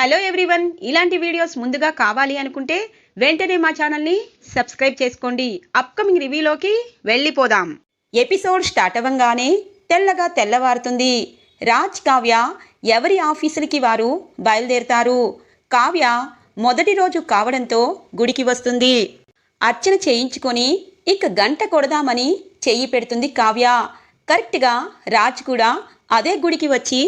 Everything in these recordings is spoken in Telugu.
హలో ఎవ్రీవన్ ఇలాంటి వీడియోస్ ముందుగా కావాలి అనుకుంటే వెంటనే మా ఛానల్ని సబ్స్క్రైబ్ చేసుకోండి. అప్కమింగ్ రివ్యూలోకి వెళ్ళిపోదాం. ఎపిసోడ్ స్టార్ట్ అవ్వంగానే తెల్లగా తెల్లవారుతుంది. రాజ్ కావ్య ఎవరి ఆఫీసులకి వారు బయలుదేరుతారు? కావ్య మొదటి రోజు కావడంతో గుడికి వస్తుంది. అర్చన చేయించుకొని ఇక గంట కొడదామని చెయ్యి పెడుతుంది కావ్య. కరెక్ట్గా రాజ్ కూడా అదే గుడికి వచ్చి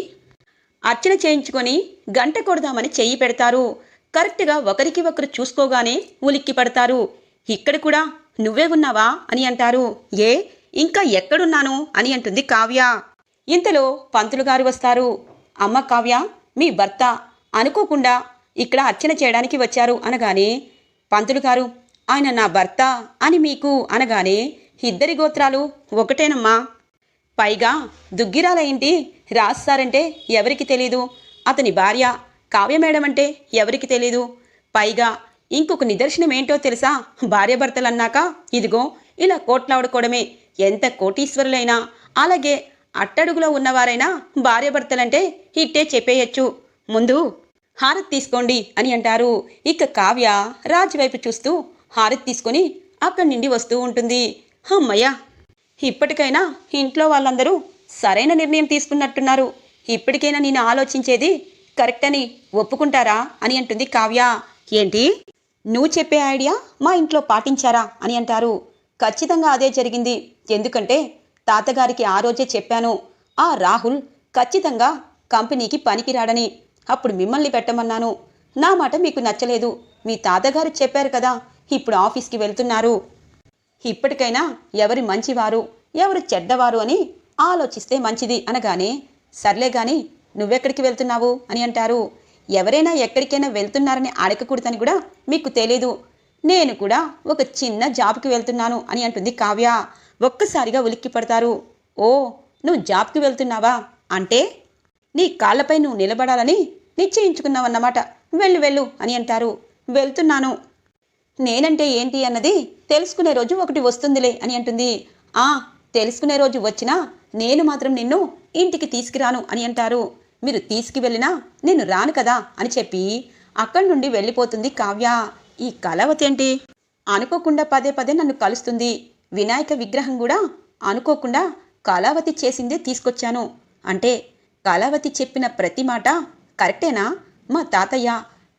అర్చన చేయించుకొని గంట కొడదామని చెయ్యి పెడతారు. కరెక్ట్గా ఒకరికి ఒకరు చూసుకోగానే ఉలిక్కి పడతారు. ఇక్కడ కూడా నువ్వే ఉన్నావా? అని అంటారు. ఏ? ఇంకా ఎక్కడున్నాను? అని అంటుంది కావ్య. ఇంతలో పంతులు గారు వస్తారు. అమ్మ కావ్య మీ భర్త అనుకోకుండా ఇక్కడ అర్చన చేయడానికి వచ్చారు అనగానే పంతులు గారు ఆయన నా భర్త అని మీకు అనగానే ఇద్దరి గోత్రాలు ఒకటేనమ్మా. పైగా దుగ్గిరాల ఇంటి రాస్తారంటే ఎవరికి తెలీదు? అతని భార్య కావ్య మేడం అంటే ఎవరికి తెలీదు? పైగా ఇంకొక నిదర్శనం ఏంటో తెలుసా? భార్యాభర్తలన్నాక ఇదిగో ఇలా కోట్లాడుకోవడమే. ఎంత కోటీశ్వరులైనా అలాగే అట్టడుగులో ఉన్నవారైనా భార్యాభర్తలంటే ఇట్టే చెప్పేయచ్చు. ముందు హారతి తీసుకోండి అని అంటారు. ఇక కావ్య రాజు వైపు చూస్తూ హారతి తీసుకొని అక్కడి నుండి వస్తూ ఉంటుంది. అమ్మయ్య! ఇప్పటికైనా ఇంట్లో వాళ్ళందరూ సరైన నిర్ణయం తీసుకున్నట్టున్నారు. ఇప్పటికైనా నేను ఆలోచించేది కరెక్ట్ అని ఒప్పుకుంటారా అని అంటుంది కావ్య. ఏంటి? నువ్వు చెప్పే ఐడియా మా ఇంట్లో పాటించారా అని అంటారు. ఖచ్చితంగా అదే జరిగింది. ఎందుకంటే తాతగారికి ఆ రోజే చెప్పాను. ఆ రాహుల్ ఖచ్చితంగా కంపెనీకి పనికిరాడని. అప్పుడు మిమ్మల్ని పెట్టమన్నాను. నా మాట మీకు నచ్చలేదు. మీ తాతగారు చెప్పారు కదా ఇప్పుడు ఆఫీస్కి వెళ్తున్నారు. ఇప్పటికైనా ఎవరి మంచివారు ఎవరు చెడ్డవారు అని ఆలోచిస్తే మంచిది అనగానే సర్లే గాని నువ్వెక్కడికి వెళ్తున్నావు అని అంటారు. ఎవరైనా ఎక్కడికైనా వెళ్తున్నారని అడగకూడదని కూడా మీకు తెలీదు. నేను కూడా ఒక చిన్న జాబ్కి వెళ్తున్నాను అని అంటుంది కావ్య. ఒక్కసారిగా ఉలిక్కి పడతారు. ఓ నువ్వు జాబ్కి వెళ్తున్నావా? అంటే నీ కాళ్ళపై నువ్వు నిలబడాలని నిశ్చయించుకున్నావన్నమాట. వెళ్ళు వెళ్ళు అని అంటారు. వెళ్తున్నాను. నేనంటే ఏంటి అన్నది తెలుసుకునే రోజు ఒకటి వస్తుందిలే అని అంటుంది. ఆ తెలుసుకునే రోజు వచ్చినా నేను మాత్రం నిన్ను ఇంటికి తీసుకురాను అని అంటారు. మీరు తీసుకువెళ్ళినా నేను రాను కదా అని చెప్పి అక్కడి నుండి వెళ్ళిపోతుంది కావ్య. ఈ కలవతేంటి ఏంటి? అనుకోకుండా పదే పదే నన్ను కలుస్తుంది. వినాయక విగ్రహం కూడా అనుకోకుండా కళావతి చేసిందే తీసుకొచ్చాను. అంటే కళావతి చెప్పిన ప్రతి మాట కరెక్టేనా? మా తాతయ్య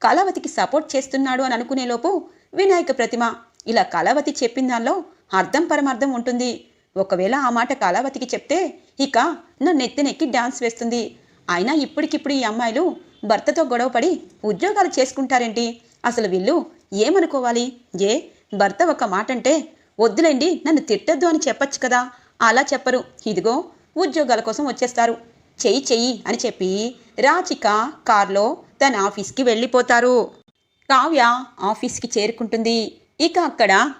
కళావతికి సపోర్ట్ చేస్తున్నాడు అని అనుకునేలోపు వినాయక ప్రతిమ. ఇలా కళావతి చెప్పిన దానిలో అర్థం పరమార్థం ఉంటుంది. ఒకవేళ ఆ మాట కళావతికి చెప్తే ఇక నన్ను ఎత్తినెక్కి డాన్స్ వేస్తుంది. అయినా ఇప్పటికిప్పుడు ఈ అమ్మాయిలు భర్తతో గొడవపడి ఉద్యోగాలు చేసుకుంటారేంటి? అసలు వీళ్ళు ఏమనుకోవాలి? ఏ? భర్త ఒక మాట అంటే వద్దులేండి నన్ను తిట్టద్దు అని చెప్పొచ్చు కదా. అలా చెప్పరు. ఇదిగో ఉద్యోగాల కోసం వచ్చేస్తారు. చెయ్యి చెయ్యి అని చెప్పి రాచిక కార్లో తన ఆఫీస్కి వెళ్ళిపోతారు. కావ్య ఆఫీస్కి చేరుకుంటుంది. ఇక అక్కడ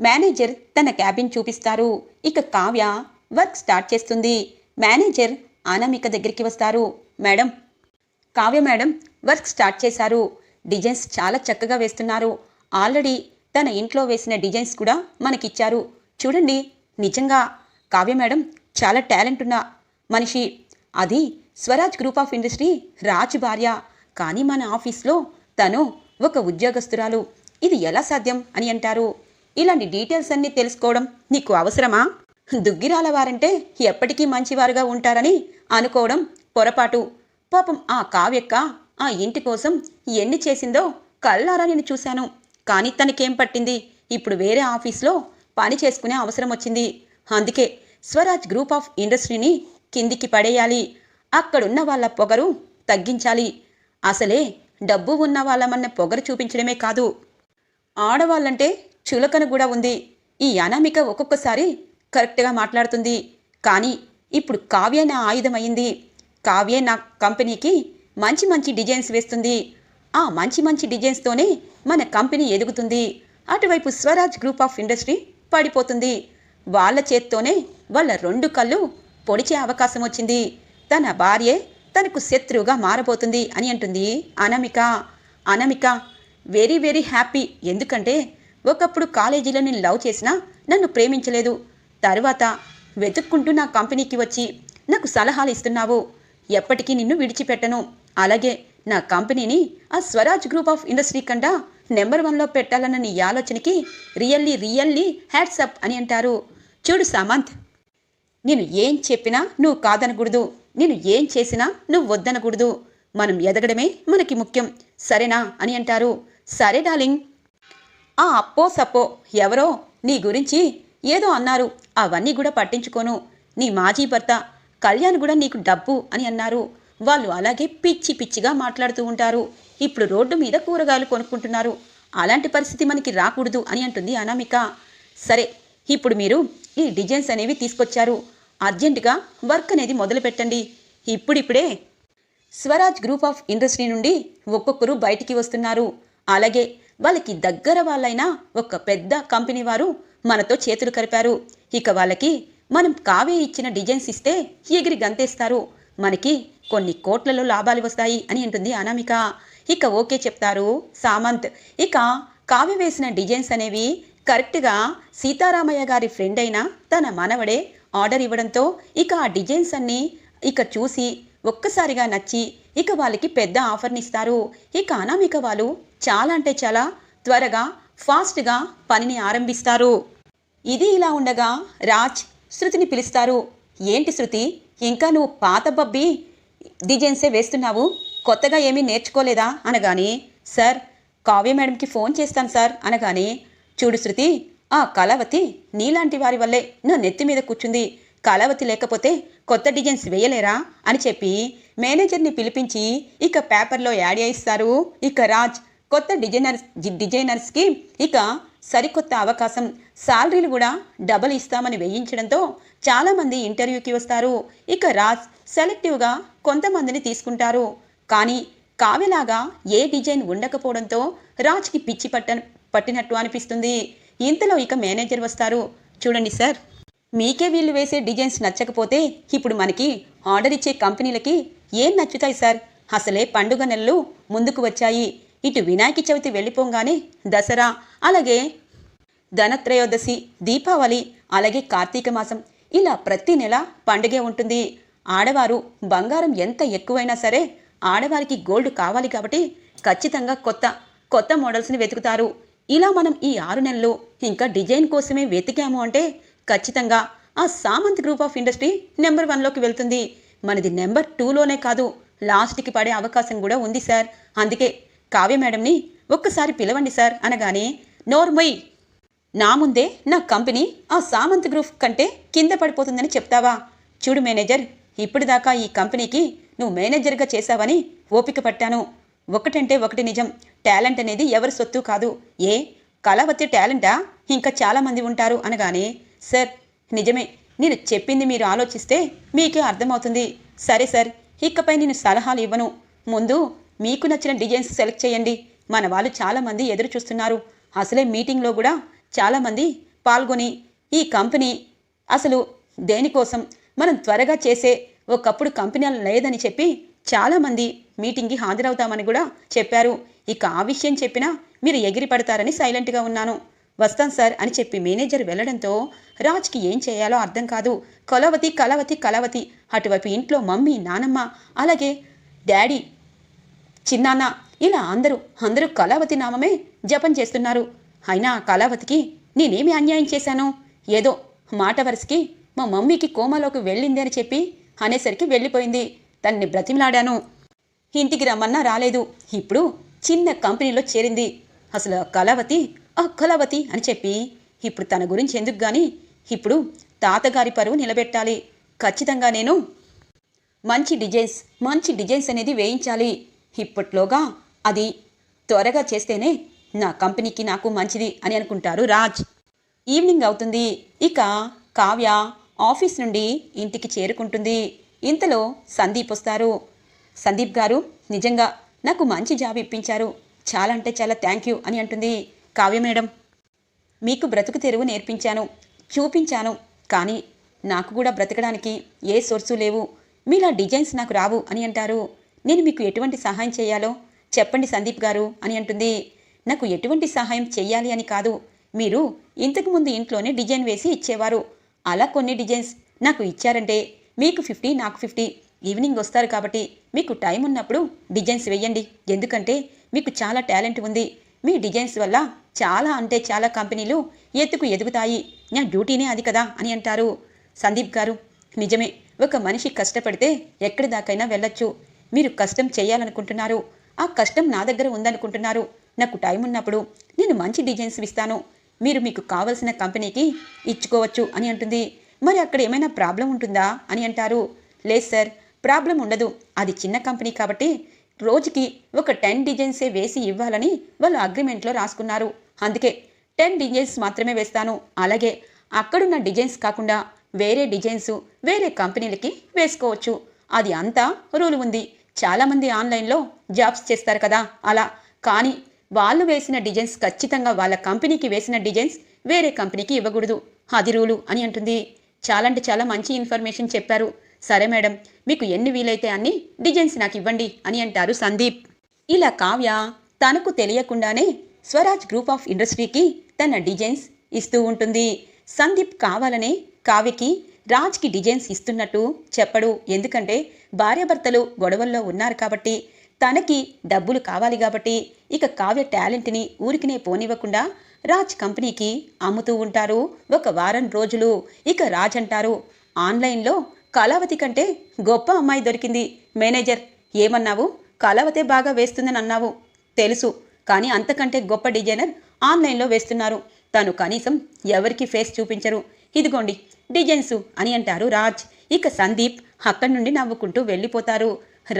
మేనేజర్ తన క్యాబిన్ చూపిస్తారు. ఇక కావ్య వర్క్ స్టార్ట్ చేస్తుంది. మేనేజర్ అనామిక దగ్గరికి వస్తారు. Madam Kavya madam work start చేశారు. డిజైన్స్ చాలా చక్కగా వేస్తున్నారు. ఆల్రెడీ తన ఇంట్లో వేసిన డిజైన్స్ కూడా మనకిచ్చారు. చూడండి నిజంగా కావ్య మేడం చాలా టాలెంట్ ఉన్న మనిషి. అది Swaraj group of industry Raju భార్య. కానీ మన ఆఫీస్లో తను ఒక ఉద్యోగస్తురాలు. ఇది ఎలా సాధ్యం అని అంటారు. ఇలాంటి డీటెయిల్స్ అన్నీ తెలుసుకోవడం నీకు అవసరమా? దుగ్గిరాల వారంటే ఎప్పటికీ మంచివారుగా ఉంటారని అనుకోవడం పొరపాటు. పాపం ఆ కావ్యక్క ఆ ఇంటి కోసం ఎన్ని చేసిందో కళ్ళారా నేను చూశాను. కానీ తనకేం పట్టింది? ఇప్పుడు వేరే ఆఫీస్లో పని చేసుకునే అవసరం వచ్చింది. అందుకే స్వరాజ్ గ్రూప్ ఆఫ్ ఇండస్ట్రీని కిందికి పడేయాలి. అక్కడున్న వాళ్ళ పొగరు తగ్గించాలి. అసలే డబ్బు ఉన్న వాళ్ళమన్న పొగరు చూపించడమే కాదు. ఆడవాళ్ళంటే చులకన కూడా ఉంది. ఈ అనామిక ఒక్కొక్కసారి కరెక్ట్గా మాట్లాడుతుంది. కానీ ఇప్పుడు కావ్య నా ఆయుధమైంది కావ్య నా కంపెనీకి మంచి మంచి డిజైన్స్ వేస్తుంది. ఆ మంచి మంచి డిజైన్స్తోనే మన కంపెనీ ఎదుగుతుంది. అటువైపు స్వరాజ్ గ్రూప్ ఆఫ్ ఇండస్ట్రీ పడిపోతుంది. వాళ్ళ చేత్తోనే వాళ్ళ రెండు కళ్ళు పొడిచే అవకాశం వచ్చింది. తన భార్యే తనకు శత్రువుగా మారబోతుంది అని అంటుంది Anamika. Anamika very very happy ఎందుకంటే ఒకప్పుడు కాలేజీలో నేను లవ్ చేసినా నన్ను ప్రేమించలేదు. తర్వాత వెతుక్కుంటూ నా కంపెనీకి వచ్చి నాకు సలహాలు ఇస్తున్నావు. ఎప్పటికీ నిన్ను విడిచిపెట్టను. అలాగే నా కంపెనీని ఆ స్వరాజ్ గ్రూప్ ఆఫ్ ఇండస్ట్రీ కండా నెంబర్ వన్లో పెట్టాలన్న నీ ఆలోచనకి రియల్లీ రియల్లీ హ్యాట్సప్ అని అంటారు. చూడు సామంత్ నేను ఏం చెప్పినా నువ్వు కాదనకూడదు. నేను ఏం చేసినా నువ్వు వద్దనకూడదు. మనం ఎదగడమే మనకి ముఖ్యం. సరేనా అని అంటారు. సరే డార్లింగ్. ఆ అప్పో సప్పో ఎవరో? నీ గురించి ఏదో అన్నారు. అవన్నీ కూడా పట్టించుకోను. నీ మాజీ భర్త కళ్యాణ్ కూడా నీకు డబ్బు అని అన్నారు. వాళ్ళు అలాగే పిచ్చి పిచ్చిగా మాట్లాడుతూ ఉంటారు. ఇప్పుడు రోడ్డు మీద కూరగాయలు కొనుక్కుంటున్నారు. అలాంటి పరిస్థితి మనకి రాకూడదు అని అంటుంది అనామిక. సరే ఇప్పుడు మీరు ఈ డిజైన్స్ అనేవి తీసుకొచ్చారు. అర్జెంటుగా వర్క్ అనేది మొదలు పెట్టండి ఇప్పుడిప్పుడే స్వరాజ్ గ్రూప్ ఆఫ్ ఇండస్ట్రీ నుండి ఒక్కొక్కరు బయటికి వస్తున్నారు. అలాగే వాళ్ళకి దగ్గర వాళ్ళైన ఒక పెద్ద కంపెనీ వారు మనతో చేతులు కలిపారు. ఇక వాళ్ళకి మనం కావే ఇచ్చిన డిజైన్స్ ఇస్తే ఎగిరి గంతేస్తారు. మనకి కొన్ని కోట్లలో లాభాలు వస్తాయి అని అంటుంది అనామిక. ఇక ఓకే చెప్తారు సామంత్. ఇక కావ్య వేసిన డిజైన్స్ అనేవి కరెక్ట్గా సీతారామయ్య గారి ఫ్రెండ్ అయిన తన మనవడే ఆర్డర్ ఇవ్వడంతో ఇక ఆ డిజైన్స్ అన్నీ ఇక చూసి ఒక్కసారిగా నచ్చి ఇక వాళ్ళకి పెద్ద ఆఫర్ని ఇస్తారు ఇక అనామిక వాళ్ళు చాలా అంటే చాలా త్వరగా ఫాస్ట్గా పనిని ఆరంభిస్తారు. ఇది ఇలా ఉండగా రాజ్ శృతిని పిలుస్తారు. ఏంటి శృతి? ఇంకా నువ్వు పాత బబ్బి డిజైన్సే వేస్తున్నావు? కొత్తగా ఏమీ నేర్చుకోలేదా? అనగానే సార్ కావ్య మేడంకి ఫోన్ చేస్తాను సార్. అనగానే చూడు శృతి ఆ కళావతి నీలాంటి వారి వల్లే నా నెత్తి మీద కూర్చుంది. కళావతి లేకపోతే కొత్త డిజైన్స్ వేయలేరా? అని చెప్పి మేనేజర్ని పిలిపించి ఇక పేపర్లో యాడ్ చేయిస్తారు. ఇక రాజ్ కొత్త డిజైనర్స్ డిజైనర్స్కి ఇక సరికొత్త అవకాశం శాలరీలు కూడా డబల్ ఇస్తామని వేయించడంతో చాలామంది ఇంటర్వ్యూకి వస్తారు. ఇక రాజ్ సెలెక్టివ్గా కొంతమందిని తీసుకుంటారు. కానీ కావ్యలాగా ఏ డిజైన్ ఉండకపోవడంతో రాజ్కి పిచ్చి పట్ట పట్టినట్టు అనిపిస్తుంది. ఇంతలో ఇక మేనేజర్ వస్తారు. చూడండి సార్ మీకే వీళ్ళు వేసే డిజైన్స్ నచ్చకపోతే ఇప్పుడు మనకి ఆర్డర్ ఇచ్చే కంపెనీలకి ఏం నచ్చుతాయి సార్? అసలే పండుగ నెలలు ముందుకు వచ్చాయి. ఇటు వినాయక చవితి వెళ్ళిపోగానే దసరా అలాగే ధనత్రయోదశి దీపావళి అలాగే కార్తీక మాసం. ఇలా ప్రతి నెల పండుగే ఉంటుంది. ఆడవారు బంగారం ఎంత ఎక్కువైనా సరే ఆడవారికి గోల్డ్ కావాలి కాబట్టి ఖచ్చితంగా కొత్త కొత్త మోడల్స్ని వెతుకుతారు. ఇలా మనం ఈ ఆరు నెలలు ఇంకా డిజైన్ కోసమే వెతికాము అంటే ఖచ్చితంగా ఆ Samanth group of industry number వన్లోకి వెళ్తుంది. మనది నెంబర్ టూలోనే కాదు లాస్ట్కి పడే అవకాశం కూడా ఉంది సార్. అందుకే కావ్య మేడంని ఒక్కసారి పిలవండి సార్ అనగానే నోర్మొయ్ నా ముందే నా కంపెనీ ఆ సామంత్ గ్రూప్ కంటే కింద పడిపోతుందని చెప్తావా? చూడు మేనేజర్ ఇప్పటిదాకా ఈ కంపెనీకి నువ్వు మేనేజర్గా చేశావని ఓపిక పట్టాను. ఒకటంటే ఒకటి నిజం. టాలెంట్ అనేది ఎవరి సొత్తు కాదు. ఏ? కళావతి టాలెంటా? ఇంకా చాలామంది ఉంటారు అనగానే సార్ నిజమే. నేను చెప్పింది మీరు ఆలోచిస్తే మీకే అర్థమవుతుంది. సరే సార్ ఇకపై నేను సలహాలు ఇవ్వను. ముందు మీకు నచ్చిన డిజైన్స్ సెలెక్ట్ చేయండి. మన వాళ్ళు చాలామంది ఎదురు చూస్తున్నారు. అసలే మీటింగ్లో కూడా చాలామంది పాల్గొని ఈ కంపెనీ అసలు దేనికోసం? మనం త్వరగా చేసే ఒకప్పుడు కంపెనీ లేదని చెప్పి చాలామంది మీటింగ్కి హాజరవుతామని కూడా చెప్పారు. ఇక ఆ విషయం చెప్పినా మీరు ఎగిరి పడతారని సైలెంట్గా ఉన్నాను. వస్తాం సార్ అని చెప్పి మేనేజర్ వెళ్ళడంతో రాజ్కి ఏం చేయాలో అర్థం కాదు. కలవతి కలవతి కలవతి. అటువైపు ఇంట్లో మమ్మీ నానమ్మ అలాగే డాడీ చిన్నాన్న. ఇలా అందరూ అందరూ కళావతి నామమే జపం చేస్తున్నారు. అయినా కళావతికి నేనేమి అన్యాయం చేశాను? ఏదో మాట వరుసకి మా మమ్మీకి కోమాలోకి వెళ్ళింది అని చెప్పి అనేసరికి వెళ్ళిపోయింది. తన్ని బ్రతిమలాడాను. ఇంటికి రమ్మన్నా రాలేదు. ఇప్పుడు చిన్న కంపెనీలో చేరింది. అసలు కళావతి ఆ కళావతి అని చెప్పి ఇప్పుడు తన గురించి ఎందుకు గాని ఇప్పుడు తాతగారి పరువు నిలబెట్టాలి. ఖచ్చితంగా నేను మంచి డిజైన్స్ మంచి డిజైన్స్ అనేది వేయించాలి. ఇప్పట్లోగా అది త్వరగా చేస్తేనే నా కంపెనీకి నాకు మంచిది అని అనుకుంటారు రాజ్. ఈవినింగ్ అవుతుంది. ఇక కావ్య ఆఫీస్ నుండి ఇంటికి చేరుకుంటుంది. ఇంతలో సందీప్ వస్తారు. సందీప్ గారు నిజంగా నాకు మంచి జాబ్ ఇప్పించారు. చాలా అంటే చాలా థ్యాంక్ యూ అని అంటుంది కావ్య మేడం. మీకు బ్రతుకు తెరువు నేర్పించాను చూపించాను కానీ నాకు కూడా బ్రతకడానికి ఏ సోర్సు లేవు. మీలా డిజైన్స్ నాకు రావు అని అంటారు. నేను మీకు ఎటువంటి సహాయం చేయాలో చెప్పండి సందీప్ గారు అని అంటుంది. నాకు ఎటువంటి సహాయం చేయాలి అని కాదు. మీరు ఇంతకుముందు ఇంట్లోనే డిజైన్ వేసి ఇచ్చేవారు. అలా కొన్ని డిజైన్స్ నాకు ఇచ్చారంటే మీకు ఫిఫ్టీ నాకు ఫిఫ్టీ ఈవినింగ్ వస్తారు కాబట్టి మీకు టైం ఉన్నప్పుడు డిజైన్స్ వేయండి. ఎందుకంటే మీకు చాలా టాలెంట్ ఉంది. మీ డిజైన్స్ వల్ల చాలా అంటే చాలా కంపెనీలు ఎత్తుకు ఎదుగుతాయి. నా డ్యూటీనే అది కదా అని అంటారు. సందీప్ గారు నిజమే ఒక మనిషి కష్టపడితే ఎక్కడి దాకైనా వెళ్ళొచ్చు. మీరు కష్టం చేయాలనుకుంటున్నారు. ఆ కష్టం నా దగ్గర ఉందనుకుంటున్నారు. నాకు టైం ఉన్నప్పుడు నేను మంచి డిజైన్స్ ఇస్తాను. మీరు మీకు కావలసిన కంపెనీకి ఇచ్చుకోవచ్చు అని అంటుంది. మరి అక్కడ ఏమైనా ప్రాబ్లం ఉంటుందా అని అంటారు. లేదు సార్ ప్రాబ్లం ఉండదు. అది చిన్న కంపెనీ కాబట్టి రోజుకి ఒక టెన్ డిజైన్సే వేసి ఇవ్వాలని వాళ్ళు అగ్రిమెంట్లో రాసుకున్నారు. అందుకే టెన్ డిజైన్స్ మాత్రమే వేస్తాను. అలాగే అక్కడున్న డిజైన్స్ కాకుండా వేరే డిజైన్స్ వేరే కంపెనీలకి వేసుకోవచ్చు. అది అంతా రూల్ ఉంది. చాలామంది ఆన్లైన్లో జాబ్స్ చేస్తారు కదా అలా. కానీ వాళ్ళు వేసిన డిజైన్స్ ఖచ్చితంగా వాళ్ళ కంపెనీకి వేసిన డిజైన్స్ వేరే కంపెనీకి ఇవ్వకూడదు. అది రూలు అని అంటుంది. చాలా అంటే చాలా మంచి ఇన్ఫర్మేషన్ చెప్పారు. సరే మేడం మీకు ఎన్ని వీలైతే అన్ని డిజైన్స్ నాకు ఇవ్వండి అని అంటారు సందీప్. ఇలా కావ్య తనకు తెలియకుండానే స్వరాజ్ గ్రూప్ ఆఫ్ ఇండస్ట్రీకి తన డిజైన్స్ ఇస్తూ ఉంటుంది. సందీప్ కావాలనే కావ్యకి రాజ్కి డిజైన్స్ ఇస్తున్నట్టు చెప్పడు. ఎందుకంటే భార్యాభర్తలు గొడవల్లో ఉన్నారు కాబట్టి తనకి డబ్బులు కావాలి కాబట్టి ఇక కావ్య టాలెంట్ని ఊరికినే పోనివ్వకుండా రాజ్ కంపెనీకి అమ్ముతూ ఉంటారు. ఒక వారం రోజులు ఇక రాజ్ అంటారు. ఆన్లైన్లో కళావతి కంటే గొప్ప అమ్మాయి దొరికింది. మేనేజర్ ఏమన్నావు? కళావతే బాగా వేస్తుందని అన్నావు. తెలుసు కానీ అంతకంటే గొప్ప డిజైనర్ ఆన్లైన్లో వేస్తున్నారు. తను కనీసం ఎవరికి ఫేస్ చూపించరు. ఇదిగోండి డిజైన్సు అని అంటారు రాజ్. ఇక సందీప్ అక్కడి నుండి నవ్వుకుంటూ వెళ్ళిపోతారు.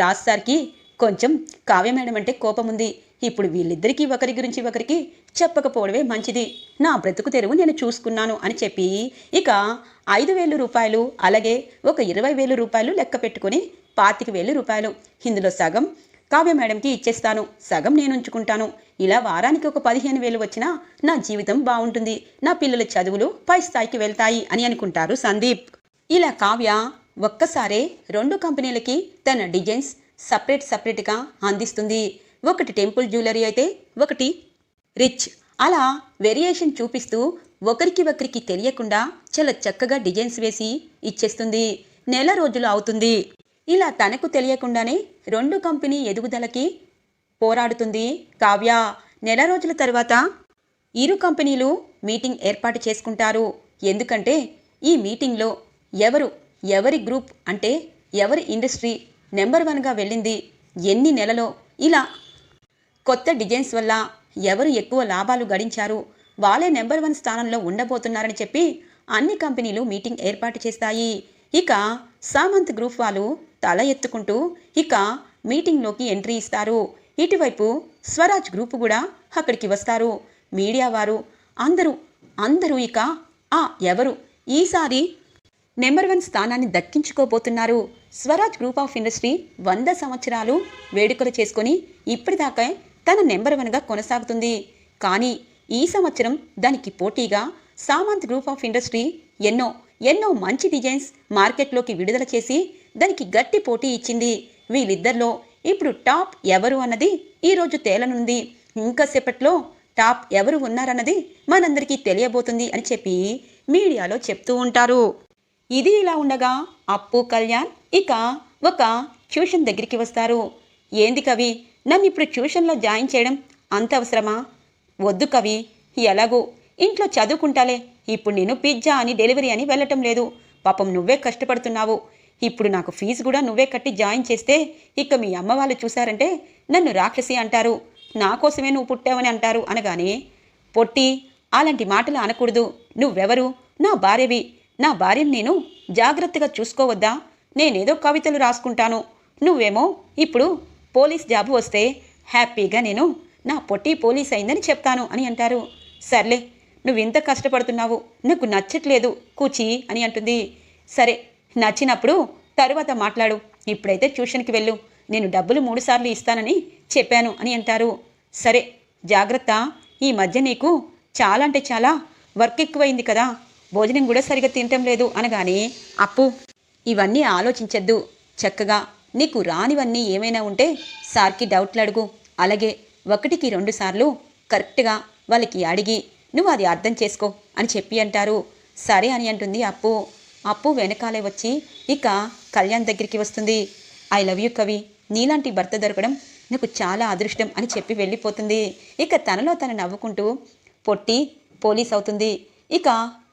రాజ్ సార్కి కొంచెం కావ్య మేడం అంటే కోపం ఉంది ఇప్పుడు వీళ్ళిద్దరికీ ఒకరి గురించి ఒకరికి చెప్పకపోవడమే మంచిది. నా బ్రతుకు తెరువు నేను చూసుకున్నాను అని చెప్పి ఇక ఐదు వేలు రూపాయలు అలాగే ఒక ఇరవై వేలు రూపాయలు లెక్క పెట్టుకుని పాతిక వేలు రూపాయలు. ఇందులో సగం కావ్య మేడంకి ఇచ్చేస్తాను. సగం నేను ఉంచుకుంటాను. ఇలా వారానికి ఒక పదిహేను వేలు వచ్చినా నా జీవితం బాగుంటుంది. నా పిల్లల చదువులు పై స్థాయికి వెళ్తాయి అని అనుకుంటారు సందీప్. ఇలా కావ్య ఒక్కసారే రెండు కంపెనీలకి తన డిజైన్స్ సపరేట్ సపరేట్గా అందిస్తుంది. ఒకటి టెంపుల్ జ్యువెలరీ అయితే ఒకటి రిచ్. అలా వేరియేషన్ చూపిస్తూ ఒకరికి ఒకరికి తెలియకుండా చాలా చక్కగా డిజైన్స్ వేసి ఇచ్చేస్తుంది. నెల రోజులు అవుతుంది. ఇలా తనకు తెలియకుండానే రెండు కంపెనీ ఎదుగుదలకి పోరాడుతుంది కావ్య. నెల రోజుల తర్వాత ఇరు కంపెనీలు మీటింగ్ ఏర్పాటు చేసుకుంటారు. ఎందుకంటే ఈ మీటింగ్లో ఎవరు ఎవరి గ్రూప్ అంటే ఎవరి ఇండస్ట్రీ నెంబర్ వన్గా వెళ్ళింది ఎన్ని నెలలో ఇలా కొత్త డిజైన్స్ వల్ల ఎవరు ఎక్కువ లాభాలు గడించారు? వాళ్ళే నెంబర్ వన్ స్థానంలో ఉండబోతున్నారని చెప్పి అన్ని కంపెనీలు మీటింగ్ ఏర్పాటు చేస్తాయి. ఇక సామంత్ గ్రూప్ వాళ్ళు తల ఎత్తుకుంటూ ఇక మీటింగ్లోకి ఎంట్రీ ఇస్తారు. ఇటువైపు స్వరాజ్ గ్రూప్ కూడా అక్కడికి వస్తారు. మీడియా వారు అందరూ అందరూ ఇక ఆ ఎవరు ఈసారి నెంబర్ వన్ స్థానాన్ని దక్కించుకోబోతున్నారు. స్వరాజ్ గ్రూప్ ఆఫ్ ఇండస్ట్రీ వంద సంవత్సరాలు వేడుకలు చేసుకొని ఇప్పటిదాకా తన నెంబర్ వన్గా కొనసాగుతుంది. కానీ ఈ సంవత్సరం దానికి పోటీగా సామంత్ గ్రూప్ ఆఫ్ ఇండస్ట్రీ ఎన్నో ఎన్నో మంచి డిజైన్స్ మార్కెట్లోకి విడుదల చేసి దానికి గట్టి పోటీ ఇచ్చింది. వీళ్ళిద్దరిలో ఇప్పుడు టాప్ ఎవరు అన్నది ఈరోజు తేలనుంది. ఇంకా సేపట్లో టాప్ ఎవరు ఉన్నారన్నది మనందరికీ తెలియబోతుంది అని చెప్పి మీడియాలో చెప్తూ ఉంటారు. ఇది ఇలా ఉండగా అప్పు కళ్యాణ్ ఇక ఒక ట్యూషన్ దగ్గరికి వస్తారు. ఏంది కవి? నన్ను ఇప్పుడు ట్యూషన్లో జాయిన్ చేయడం అంత అవసరమా? వద్దు కవి ఎలాగో? ఇంట్లో చదువుకుంటాలే. ఇప్పుడు నేను పిజ్జా అని డెలివరీ అని వెళ్ళటం లేదు. పాపం నువ్వే కష్టపడుతున్నావు. ఇప్పుడు నాకు ఫీజు కూడా నువ్వే కట్టి జాయిన్ చేస్తే ఇక మీ అమ్మ వాళ్ళు చూశారంటే నన్ను రాక్షసి అంటారు. నా కోసమే నువ్వు పుట్టావని అంటారు అనగానే పొట్టి అలాంటి మాటలు అనకూడదు. నువ్వెవరు? నా భార్యవి. నా భార్యను నేను జాగ్రత్తగా చూసుకోవద్దా? నేనేదో కవితలు రాసుకుంటాను. నువ్వేమో ఇప్పుడు పోలీస్ జాబు వస్తే హ్యాపీగా నేను నా పొట్టి పోలీస్ అయిందని చెప్తాను అని అంటారు. సర్లే నువ్వు ఇంత కష్టపడుతున్నావు నాకు నచ్చట్లేదు కూచి అని అంటుంది. సరే నచ్చినప్పుడు తరువాత మాట్లాడు ఇప్పుడైతే ట్యూషన్కి వెళ్ళు నేను డబ్బులు మూడుసార్లు ఇస్తానని చెప్పాను అని అంటారు. సరే జాగ్రత్త ఈ మధ్య నీకు చాలా అంటే చాలా వర్క్ ఎక్కువైంది కదా భోజనం కూడా సరిగా తినటం లేదు అనగానే అప్పు ఇవన్నీ ఆలోచించద్దు చక్కగా నీకు రానివన్నీ ఏమైనా ఉంటే సార్కి డౌట్లు అడుగు. అలాగే ఒకటికి రెండు సార్లు కరెక్ట్గా వాళ్ళకి అడిగి నువ్వు అది అర్థం చేసుకో అని చెప్పి అంటారు. సరే అని అంటుంది అప్పు. అప్పు వెనకాలే వచ్చి ఇక కళ్యాణ్ దగ్గరికి వస్తుంది. ఐ లవ్ యూ కవి. నీలాంటి భర్త దొరకడం నాకు చాలా అదృష్టం అని చెప్పి వెళ్ళిపోతుంది. ఇక తనలో తను నవ్వుకుంటూ పొట్టి పోలీస్ అవుతుంది. ఇక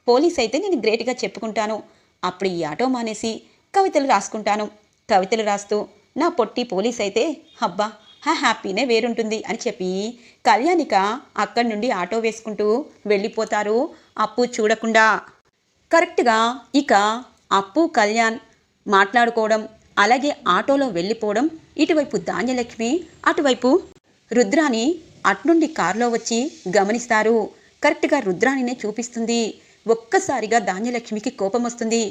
పోలీస్ అయితే నేను గ్రేట్గా చెప్పుకుంటాను. అప్పుడు ఈ ఆటో మానేసి కవితలు రాసుకుంటాను. కవితలు రాస్తూ నా పొట్టి పోలీస్ అయితే అబ్బా హా హ్యాపీనే వేరుంటుంది అని చెప్పి కళ్యాణిక అక్కడి నుండి ఆటో వేసుకుంటూ వెళ్ళిపోతారు అప్పు చూడకుండా. కరెక్ట్గా ఇక అప్పు కళ్యాణ్ మాట్లాడుకోవడం అలాగే ఆటోలో వెళ్ళిపోవడం ఇటువైపు ధాన్యలక్ష్మి అటువైపు రుద్రాని అట్నుండి కారులో వచ్చి గమనిస్తారు. కరెక్ట్గా రుద్రానినే చూపిస్తుంది. ఒక్కసారిగా ధాన్యలక్ష్మికి కోపం వస్తుంది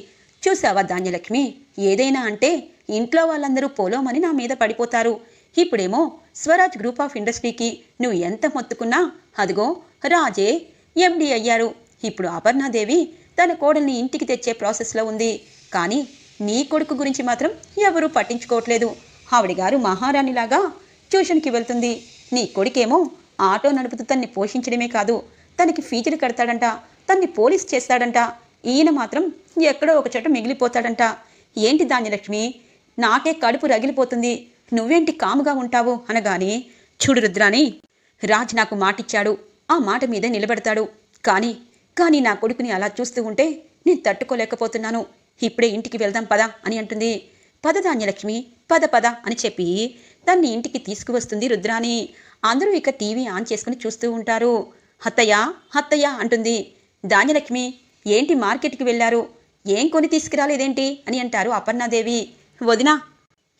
చూసావా ధాన్యలక్ష్మి? ఏదైనా అంటే ఇంట్లో వాళ్ళందరూ పోలోమని నా మీద పడిపోతారు. ఇప్పుడేమో స్వరాజ్ గ్రూప్ ఆఫ్ ఇండస్ట్రీకి నువ్వు ఎంత మొత్తుకున్నా అదిగో రాజే ఎండి అయ్యారు. ఇప్పుడు అపర్ణాదేవి తన కోడల్ని ఇంటికి తెచ్చే ప్రాసెస్లో ఉంది. కానీ నీ కొడుకు గురించి మాత్రం ఎవరూ పట్టించుకోవట్లేదు. ఆవిడగారు మహారాణిలాగా ట్యూషన్కి వెళ్తుంది. నీ కొడుకేమో ఆటో నడుపుతూ తన్ని పోషించడమే కాదు తనకి ఫీజులు కడతాడంట తన్ని పోలీస్ చేస్తాడంట. ఈయన మాత్రం ఎక్కడో ఒక చోట మిగిలిపోతాడంట. ఏంటి ధాన్యలక్ష్మి? నాకే కడుపు రగిలిపోతుంది. నువ్వేంటి కాముగా ఉంటావు? అనగానే చూడు రుద్రాని రాజ్ నాకు మాటిచ్చాడు. ఆ మాట మీద నిలబెడతాడు. కానీ కానీ నా కొడుకుని అలా చూస్తూ ఉంటే నేను తట్టుకోలేకపోతున్నాను. ఇప్పుడే ఇంటికి వెళ్దాం పద అని అంటుంది. పద ధాన్యలక్ష్మి పద పద అని చెప్పి తన్ని ఇంటికి తీసుకువస్తుంది రుద్రాని అందరూ ఇక టీవీ ఆన్ చేసుకుని చూస్తూ ఉంటారు. హత్తయ్య హత్తయ్య అంటుంది. ధాన్యలక్ష్మి ఏంటి మార్కెట్కి వెళ్ళారు? ఏం కొని తీసుకురాలేదేంటి? అని అంటారు అపర్ణాదేవి. వదినా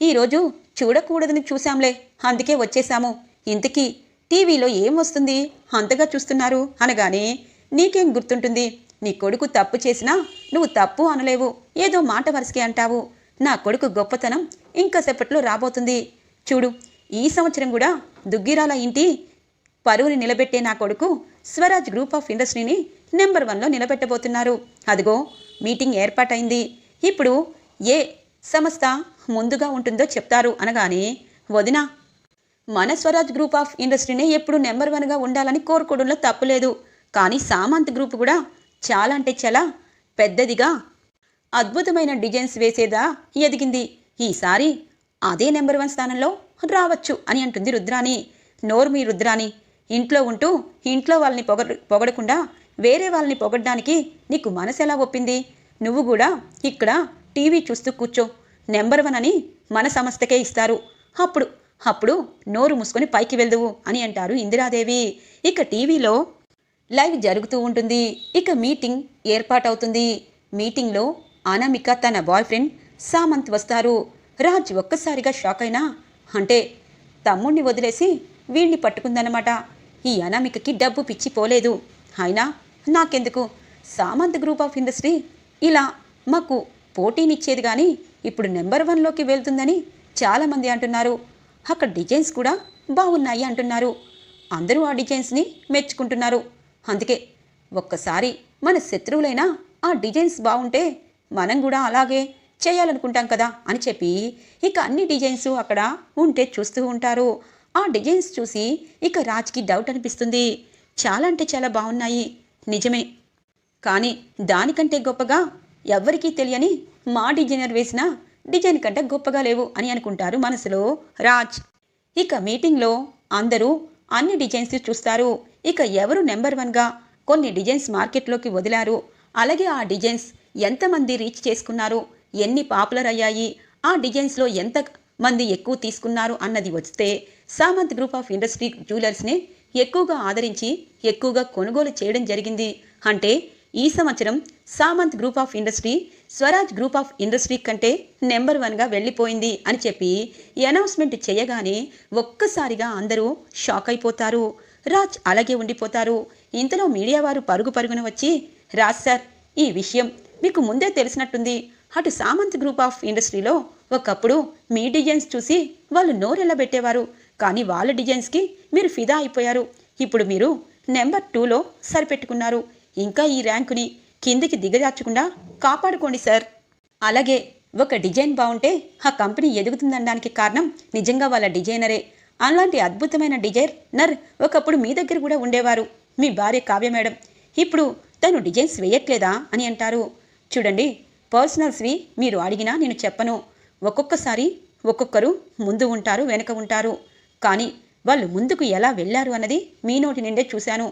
ఈరోజు చూడకూడదని చూశాంలే. అందుకే వచ్చేశాము. ఇంతకీ టీవీలో ఏం వస్తుంది? అంతగా చూస్తున్నారు అనగానే నీకేం గుర్తుంటుంది? నీ కొడుకు తప్పు చేసినా నువ్వు తప్పు అనలేవు. ఏదో మాట వరుసకి అంటావు. నా కొడుకు గొప్పతనం ఇంకా సేపట్లో రాబోతుంది. చూడు ఈ సంవత్సరం కూడా దుగ్గిరాల ఇంటి పరువుని నిలబెట్టే నా కొడుకు స్వరాజ్ గ్రూప్ ఆఫ్ ఇండస్ట్రీని నెంబర్ వన్లో నిలబెట్టబోతున్నారు. అదిగో మీటింగ్ ఏర్పాటైంది. ఇప్పుడు ఏ సంస్థ ముందుగా ఉంటుందో చెప్తారు అనగానే వదిన మన స్వరాజ్ గ్రూప్ ఆఫ్ ఇండస్ట్రీనే ఎప్పుడు నెంబర్ వన్గా ఉండాలని కోరుకోవడంలో తప్పులేదు కానీ సామంత్ గ్రూప్ కూడా చాలా అంటే చాలా పెద్దదిగా అద్భుతమైన డిజైన్స్ వేసేదా ఎదిగింది. ఈసారి అదే నెంబర్ వన్ స్థానంలో రావచ్చు అని అంటుంది రుద్రాణి. నోర్మి రుద్రాణి. ఇంట్లో ఉంటూ ఇంట్లో వాళ్ళని పొగ పొగడకుండా వేరే వాళ్ళని పొగడ్డానికి నీకు మనసు ఎలా ఒప్పింది? నువ్వు కూడా ఇక్కడ టీవీ చూస్తూ కూర్చో. నెంబర్ వన్ అని మన సంస్థకే ఇస్తారు. అప్పుడు అప్పుడు నోరు మూసుకొని పైకి వెళ్దువు అని అంటారు ఇందిరాదేవి. ఇక టీవీలో లైవ్ జరుగుతూ ఉంటుంది. ఇక మీటింగ్ ఏర్పాటవుతుంది. మీటింగ్లో అనామిక తన బాయ్ ఫ్రెండ్ సామంత్ వస్తారు. రాజ్ ఒక్కసారిగా షాక్ అయినా అంటే తమ్ముణ్ణి వదిలేసి వీణ్ణి పట్టుకుందన్నమాట. ఈ అనామికకి డబ్బు పిచ్చి పోలేదు. అయినా నాకెందుకు? సామంత్ గ్రూప్ ఆఫ్ ఇండస్ట్రీ ఇలా మాకు పోటీనిచ్చేది కానీ ఇప్పుడు నెంబర్ వన్లోకి వెళ్తుందని చాలామంది అంటున్నారు. అక్కడ డిజైన్స్ కూడా బాగున్నాయి అంటున్నారు. అందరూ ఆ డిజైన్స్ని మెచ్చుకుంటున్నారు. అందుకే ఒక్కసారి మన శత్రువులైనా ఆ డిజైన్స్ బాగుంటే మనం కూడా అలాగే చేయాలనుకుంటాం కదా అని చెప్పి ఇక అన్ని డిజైన్స్ అక్కడ ఉంటే చూస్తూ ఉంటారు. ఆ డిజైన్స్ చూసి ఇక రాజ్కి డౌట్ అనిపిస్తుంది. చాలా అంటే చాలా బాగున్నాయి. నిజమే. కానీ దానికంటే గొప్పగా ఎవ్వరికీ తెలియని మా డిజైనర్ వేసిన డిజైన్ కంటే గొప్పగా లేవు అని అనుకుంటారు మనసులో రాజ్. ఇక మీటింగ్లో అందరూ అన్ని డిజైన్స్ చూస్తారు. ఇక ఎవరు నెంబర్ వన్గా కొన్ని డిజైన్స్ మార్కెట్లోకి వదిలారు. అలాగే ఆ డిజైన్స్ ఎంతమంది రీచ్ చేసుకున్నారు? ఎన్ని పాపులర్ అయ్యాయి? ఆ డిజైన్స్లో ఎంత మంది ఎక్కువ తీసుకున్నారు? అన్నది వస్తే సామంత్ గ్రూప్ ఆఫ్ ఇండస్ట్రీ జ్యువెలర్స్ని ఎక్కువగా ఆదరించి ఎక్కువగా కొనుగోలు చేయడం జరిగింది. అంటే ఈ సంవత్సరం Samanth group of industry Swaraj group of industry కంటే నెంబర్ వన్గా వెళ్ళిపోయింది అని చెప్పి అనౌన్స్మెంట్ చేయగానే ఒక్కసారిగా అందరూ షాక్ అయిపోతారు. రాజ్ అలాగే ఉండిపోతారు. ఇంతలో మీడియా వారు పరుగు పరుగున వచ్చి రాజ్ సార్ ఈ విషయం మీకు ముందే తెలిసినట్టుంది. అటు సామంత్ గ్రూప్ ఆఫ్ ఇండస్ట్రీలో ఒకప్పుడు మీ డిజైన్స్ చూసి వాళ్ళు నోరెళ్ళ పెట్టేవారు కానీ వాళ్ళ డిజైన్స్కి మీరు ఫిదా అయిపోయారు. ఇప్పుడు మీరు నెంబర్ టూలో సరిపెట్టుకున్నారు. ఇంకా ఈ ర్యాంకుని కిందికి దిగజార్చకుండా కాపాడుకోండి సార్. అలాగే ఒక డిజైన్ బాగుంటే ఆ కంపెనీ ఎదుగుతుందనడానికి కారణం నిజంగా వాళ్ళ డిజైనరే. అలాంటి అద్భుతమైన డిజైనర్ ఒకప్పుడు మీ దగ్గర కూడా ఉండేవారు. మీ భార్య కావ్య మేడం. ఇప్పుడు తను డిజైన్స్ వేయట్లేదా అని అంటారు. చూడండి పర్సనల్స్వి మీరు అడిగినా నేను చెప్పను. ఒక్కొక్కసారి ఒక్కొక్కరు ముందు ఉంటారు వెనుక ఉంటారు. కానీ వాళ్ళు ముందుకు ఎలా వెళ్ళారు అన్నది మీ నోటి నిండే చూశాను.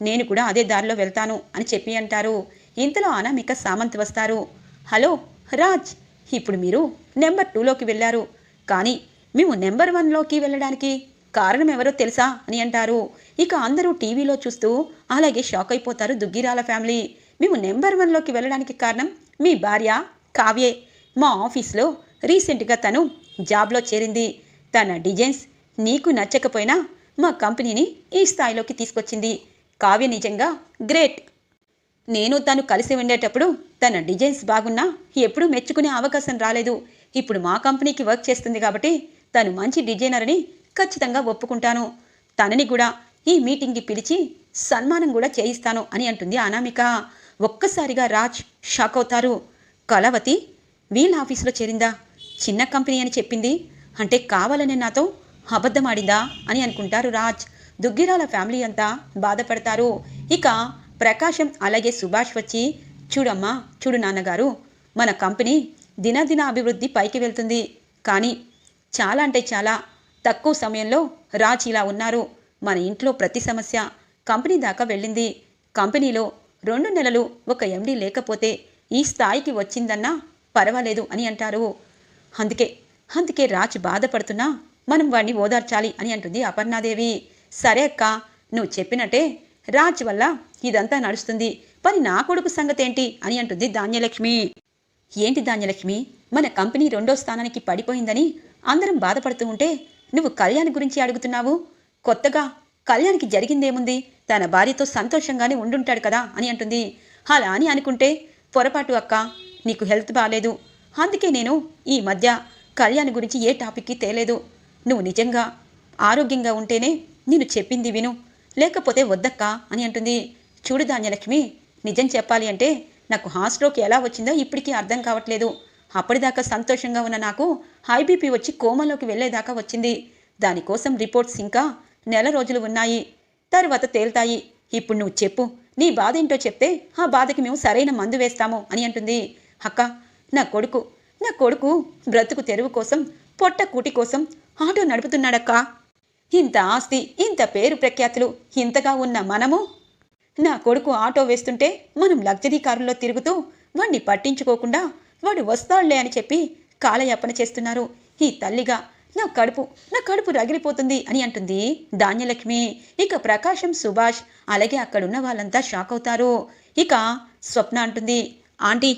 నేను కూడా అదే దారిలో వెళ్తాను అని చెప్పి అంటారు. ఇంతలో అనామిక సామంత్ వస్తారు. హలో రాజ్! ఇప్పుడు మీరు నెంబర్ టూలోకి వెళ్ళారు. కానీ మేము నెంబర్ వన్లోకి వెళ్ళడానికి కారణం ఎవరో తెలుసా అని అంటారు. ఇక అందరూ టీవీలో చూస్తూ అలాగే షాక్ అయిపోతారు దుగ్గిరాల ఫ్యామిలీ. మేము నెంబర్ వన్లోకి వెళ్ళడానికి కారణం మీ భార్య కావ్యే. మా ఆఫీస్లో రీసెంట్గా తను జాబ్లో చేరింది. తన డిజైన్స్ నీకు నచ్చకపోయినా మా కంపెనీని ఈ స్థాయిలోకి తీసుకొచ్చింది. కావ్య నిజంగా గ్రేట్. నేను తను కలిసి ఉండేటప్పుడు తన డిజైన్స్ బాగున్నా ఎప్పుడూ మెచ్చుకునే అవకాశం రాలేదు. ఇప్పుడు మా కంపెనీకి వర్క్ చేస్తుంది కాబట్టి తను మంచి డిజైనర్ అని ఖచ్చితంగా ఒప్పుకుంటాను. తనని కూడా ఈ మీటింగ్కి పిలిచి సన్మానం కూడా చేయిస్తాను అని అంటుంది అనామిక. ఒక్కసారిగా రాజ్ షాక్ అవుతారు. కళావతి వీళ్ళ ఆఫీసులో చేరిందా? చిన్న కంపెనీ అని చెప్పింది. అంటే కావాలనే నాతో అబద్ధమాడిందా అని అనుకుంటారు రాజ్. దుగ్గిరాల ఫ్యామిలీ అంతా బాధపడతారు. ఇక ప్రకాశం అలాగే సుభాష్ వచ్చి చూడమ్మా చూడు నాన్నగారు మన కంపెనీ దినదిన అభివృద్ధి పైకి వెళ్తుంది. కానీ చాలా అంటే చాలా తక్కువ సమయంలో రాజ్ ఇలా ఉన్నారు. మన ఇంట్లో ప్రతి సమస్య కంపెనీ దాకా వెళ్ళింది. కంపెనీలో రెండు నెలలు ఒక ఎండీ లేకపోతే ఈ స్థాయికి వచ్చిందన్నా పర్వాలేదు అని అంటారు. అందుకే అందుకే రాజ్ బాధపడుతున్నా మనం వాడిని ఓదార్చాలి అని అంటుంది అపర్ణాదేవి. సరే అక్క నువ్వు చెప్పినట్టే. రాజ్ వల్ల ఇదంతా నడుస్తుంది. మరి నా కొడుకు సంగతి ఏంటి అని అంటుంది ధాన్యలక్ష్మి. ఏంటి ధాన్యలక్ష్మి? మన కంపెనీ రెండో స్థానానికి పడిపోయిందని అందరం బాధపడుతూ ఉంటే నువ్వు కళ్యాణ్ గురించి అడుగుతున్నావు? కొత్తగా కళ్యాణ్కి జరిగిందేముంది? తన భార్యతో సంతోషంగానే ఉండుంటాడు కదా అని అంటుంది. అలా అని అనుకుంటే పొరపాటు అక్క నీకు హెల్త్ బాగాలేదు అందుకే నేను ఈ మధ్య కళ్యాణ్ గురించి ఏ టాపిక్కి తేలేదు. నువ్వు నిజంగా ఆరోగ్యంగా ఉంటేనే నేను చెప్పింది విను. లేకపోతే వద్దక్క అని అంటుంది. చూడు ధాన్యలక్ష్మి నిజం చెప్పాలి అంటే నాకు హాస్ట్రోక్ ఎలా వచ్చిందో ఇప్పటికీ అర్థం కావట్లేదు. అప్పటిదాకా సంతోషంగా ఉన్న నాకు హై బీపీ వచ్చి కోమలోకి వెళ్ళేదాకా వచ్చింది. దానికోసం రిపోర్ట్స్ ఇంకా నెల రోజులు ఉన్నాయి. తర్వాత తేల్తాయి. ఇప్పుడు నువ్వు చెప్పు. నీ బాధ ఏంటో చెప్తే ఆ బాధకి మేము సరైన మందు వేస్తాము అని అంటుంది. అక్క నా కొడుకు నా కొడుకు బ్రతుకు తెరువు కోసం పొట్ట కూటి కోసం ఆటో నడుపుతున్నాడక్కా. ఇంత ఆస్తి ఇంత పేరు ప్రఖ్యాతులు ఇంతగా ఉన్న మనము? నా కొడుకు ఆటో వేస్తుంటే మనం లగ్జరీ కారులో తిరుగుతూ వాణ్ణి పట్టించుకోకుండా వాడు వస్తాడులే అని చెప్పి కాలయాపన చేస్తున్నారు. ఈ తల్లిగా నా కడుపు నా కడుపు రగిలిపోతుంది అని అంటుంది ధాన్యలక్ష్మి. ఇక ప్రకాశం సుభాష్ అలాగే అక్కడున్న వాళ్ళంతా షాక్ అవుతారు. ఇక స్వప్న అంటుంది ఆంటీ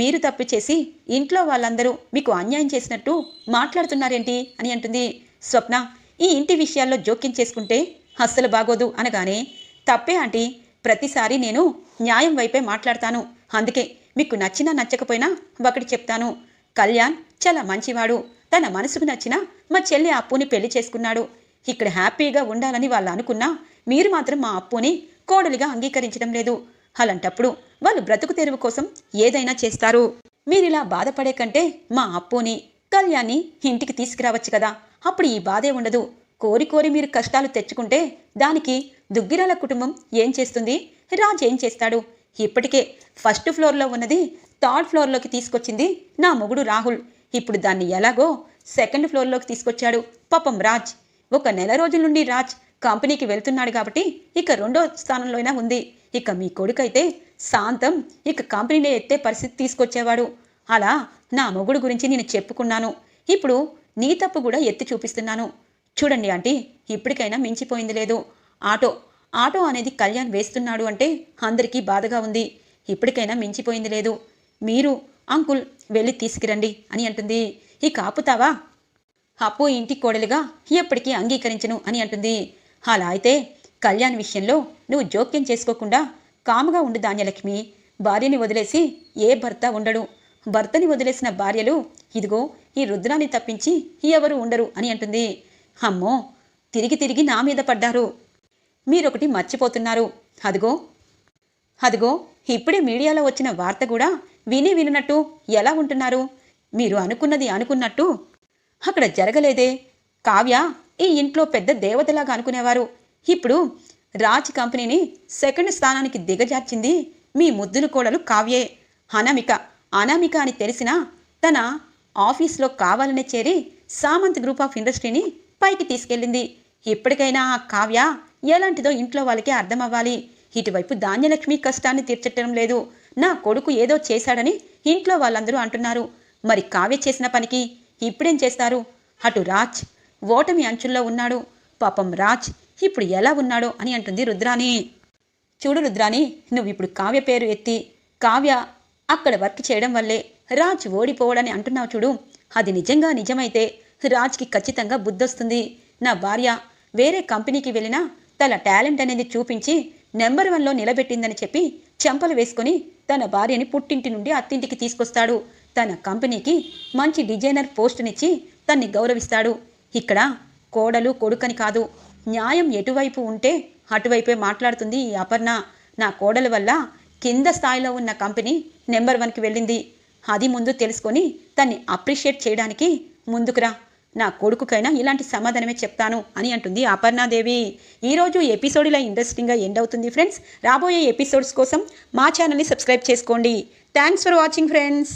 మీరు తప్పు చేసి ఇంట్లో వాళ్ళందరూ మీకు అన్యాయం చేసినట్టు మాట్లాడుతున్నారేంటి అని అంటుంది స్వప్న. ఈ ఇంటి విషయాల్లో జోక్యం చేసుకుంటే అస్సలు బాగోదు అనగానే తప్పే ఆంటీ ప్రతిసారి నేను న్యాయం వైపే మాట్లాడతాను. అందుకే మీకు నచ్చినా నచ్చకపోయినా ఒకటి చెప్తాను. కళ్యాణ్ చాలా మంచివాడు. తన మనసుకు నచ్చిన మా చెల్లి అప్పుని పెళ్ళి చేసుకున్నాడు. ఇక్కడ హ్యాపీగా ఉండాలని వాళ్ళు అనుకున్నా మీరు మాత్రం మా అప్పుని కోడలిగా అంగీకరించడం లేదు. అలాంటప్పుడు వాళ్ళు బ్రతుకు తెరువు కోసం ఏదైనా చేస్తారు. మీరిలా బాధపడే కంటే మా అప్పుని కళ్యాణ్ని ఇంటికి తీసుకురావచ్చు కదా. అప్పుడు ఈ బాధే ఉండదు. కోరి కోరి మీరు కష్టాలు తెచ్చుకుంటే దానికి దుగ్గిరాల కుటుంబం ఏం చేస్తుంది? రాజ్ ఏం చేస్తాడు? ఇప్పటికే ఫస్ట్ ఫ్లోర్లో ఉన్నది థర్డ్ ఫ్లోర్లోకి తీసుకొచ్చింది నా మొగుడు రాహుల్. ఇప్పుడు దాన్ని ఎలాగో సెకండ్ ఫ్లోర్లోకి తీసుకొచ్చాడు పాపం రాజ్. ఒక నెల రోజుల నుండి రాజ్ కంపెనీకి వెళ్తున్నాడు కాబట్టి ఇక రెండో స్థానంలోనే ఉంది. ఇక మీ కొడుకైతే శాంతం ఇక కంపెనీలో ఎత్తే పరిస్థితి తీసుకొచ్చేవాడు. అలా నా మొగుడు గురించి నేను చెప్పుకున్నాను. ఇప్పుడు నీ తప్పు కూడా ఎత్తి చూపిస్తున్నాను. చూడండి ఆంటీ ఇప్పటికైనా మించిపోయింది లేదు. ఆటో ఆటో అనేది కళ్యాణ్ వేస్తున్నాడు అంటే అందరికీ బాధగా ఉంది. ఇప్పటికైనా మించిపోయింది లేదు. మీరు అంకుల్ వెళ్ళి తీసుకురండి అని అంటుంది. ఇక ఆపుతావా? అప్పు ఇంటి కోడలుగా ఎప్పటికీ అంగీకరించను అని అంటుంది. అలా అయితే కళ్యాణ్ విషయంలో నువ్వు జోక్యం చేసుకోకుండా కాముగా ఉండు ధాన్యలక్ష్మి. భార్యని వదిలేసి ఏ భర్త ఉండడు. భర్తని వదిలేసిన భార్యలు ఇదిగో ఈ రుద్రాన్ని తప్పించి ఎవరు ఉండరు అని అంటుంది. అమ్మో తిరిగి తిరిగి నా మీద పడ్డారు. మీరొకటి మర్చిపోతున్నారు. అదిగో అదిగో ఇప్పుడే మీడియాలో వచ్చిన వార్త కూడా విని వినట్టు ఎలా ఉంటున్నారు? మీరు అనుకున్నది అనుకున్నట్టు అక్కడ జరగలేదే. కావ్య ఈ ఇంట్లో పెద్ద దేవతలాగా అనుకునేవారు. ఇప్పుడు రాజ్ కంపెనీని సెకండ్ స్థానానికి దిగజార్చింది మీ ముద్దుల కోడలు కావ్యే. అనామిక అనామిక అని తెలిసినా తన ఆఫీస్లో కావాలనే చేరి సామంత్ గ్రూప్ ఆఫ్ ఇండస్ట్రీని పైకి తీసుకెళ్ళింది. ఇప్పటికైనా ఆ కావ్య ఎలాంటిదో ఇంట్లో వాళ్ళకి అర్థమవ్వాలి. ఇటువైపు ధాన్యలక్ష్మి కష్టాన్ని తీర్చటం లేదు. నా కొడుకు ఏదో చేశాడని ఇంట్లో వాళ్ళందరూ అంటున్నారు. మరి కావ్య చేసిన పనికి ఇప్పుడేం చేస్తారు? అటు రాజ్ ఓటమి అంచుల్లో ఉన్నాడు. పాపం రాజ్ ఇప్పుడు ఎలా ఉన్నాడో అని అంటుంది రుద్రాని చూడు రుద్రాని నువ్వు ఇప్పుడు కావ్య పేరు ఎత్తి కావ్య అక్కడ వర్క్ చేయడం వల్లే రాజ్ ఓడిపోవడని అంటున్నావు చూడు. అది నిజంగా నిజమైతే రాజ్కి ఖచ్చితంగా బుద్ధొస్తుంది. నా భార్య వేరే కంపెనీకి వెళ్ళినా తన టాలెంట్ అనేది చూపించి నెంబర్ వన్లో నిలబెట్టిందని చెప్పి చెంపలు వేసుకొని తన భార్యని పుట్టింటి నుండి అత్తింటికి తీసుకొస్తాడు. తన కంపెనీకి మంచి డిజైనర్ పోస్టునిచ్చి తన్ని గౌరవిస్తాడు. ఇక్కడ కోడలు కొడుకని కాదు న్యాయం ఎటువైపు ఉంటే అటువైపే మాట్లాడుతుంది ఈ అపర్ణ. నా కోడల వల్ల కింద స్థాయిలో ఉన్న కంపెనీ నెంబర్ వన్కి వెళ్ళింది. అది ముందు తెలుసుకొని తన్ని అప్రిషియేట్ చేయడానికి ముందుకురా. నా కొడుకుకైనా ఇలాంటి సమాధానమే చెప్తాను అని అంటుంది అపర్ణాదేవి. ఈరోజు ఎపిసోడ్ ఇలా ఇంట్రెస్టింగ్గా ఎండ్ అవుతుంది ఫ్రెండ్స్. రాబోయే ఎపిసోడ్స్ కోసం మా ఛానల్ని సబ్స్క్రైబ్ చేసుకోండి. Thanks for watching friends.